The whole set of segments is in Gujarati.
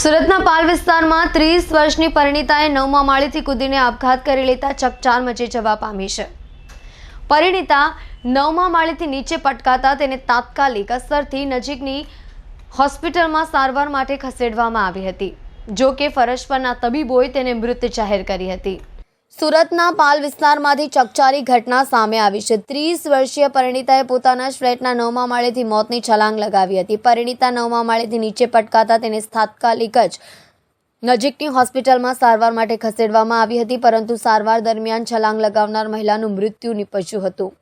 સુરતના પાલ વિસ્તારમાં ત્રીસ વર્ષની પરિણીતાએ નવમા માળેથી કૂદીને આપઘાત કરી લેતા ચકચાર મચી જવા પામી છે. પરિણીતા નવમા માળેથી નીચે પટકાતા તેને તાત્કાલિક અસરથી નજીકની હોસ્પિટલમાં સારવાર માટે ખસેડવામાં આવી હતી. જો કે ફરજ પરના તબીબોએ તેને મૃત જાહેર કરી હતી. સુરતના પાલ વિસ્તારમાંથી ચકચારી ઘટના સામે આવી છે. ત્રીસ વર્ષીય પરિણીતાએ પોતાના ફ્લેટના નવમા માળેથી મોતની છલાંગ લગાવી હતી. પરિણીતા નવમા માળેથી નીચે પટકાતા તેને તાત્કાલિક જ નજીકની હોસ્પિટલમાં સારવાર માટે ખસેડવામાં આવી હતી, પરંતુ સારવાર દરમિયાન છલાંગ લગાવનાર મહિલાનું મૃત્યુ નિપજ્યું હતું.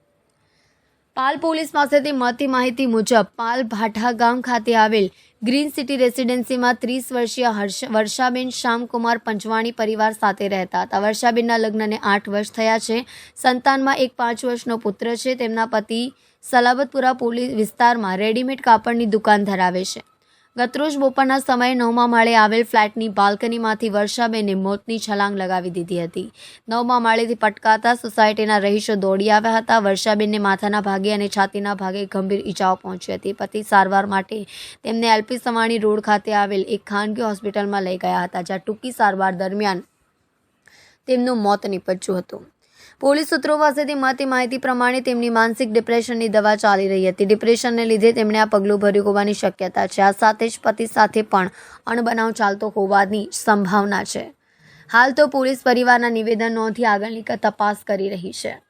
પાલ પોલીસ પાસેથી મળતી માહિતી મુજબ, પાલ ભાઠા ગામ ખાતે આવેલ ગ્રીન સિટી રેસિડેન્સીમાં ત્રીસ વર્ષીય હર્ષ, વર્ષાબેન શ્યામકુમાર પંચવાણી પરિવાર સાથે રહેતા હતા. વર્ષાબેનના લગ્નને આઠ વર્ષ થયા છે. સંતાનમાં એક પાંચ વર્ષનો પુત્ર છે. તેમના પતિ સલાબતપુરા પોલીસ વિસ્તારમાં રેડીમેડ કાપડની દુકાન ધરાવે છે. ગતરોજ બપોરના સમયે નવમા માળે આવેલ ફ્લેટની બાલ્કનીમાંથી વર્ષાબેને મોતની છલાંગ લગાવી દીધી હતી. નવમા માળેથી પટકાતા સોસાયટીના રહીશો દોડી આવ્યા હતા. વર્ષાબેનને માથાના ભાગે અને છાતીના ભાગે ગંભીર ઈજાઓ પહોંચી હતી. પતિ સારવાર માટે તેમને એલપી સવાણી રોડ ખાતે આવેલ એક ખાનગી હોસ્પિટલમાં લઈ ગયા હતા, જ્યાં ટૂંકી સારવાર દરમિયાન તેમનું મોત નીપજ્યું હતું. પોલીસ સૂત્રો પાસેથી મળતી માહિતી પ્રમાણે તેમની માનસિક ડિપ્રેશનની દવા ચાલી રહી હતી. ડિપ્રેશનને લીધે તેમણે આ પગલું ભર્યું હોવાની શક્યતા છે. આ સાથે જ પતિ સાથે પણ અણબનાવ ચાલતો હોવાની સંભાવના છે. હાલ તો પોલીસ પરિવારના નિવેદન નોંધી આગળની તપાસ કરી રહી છે.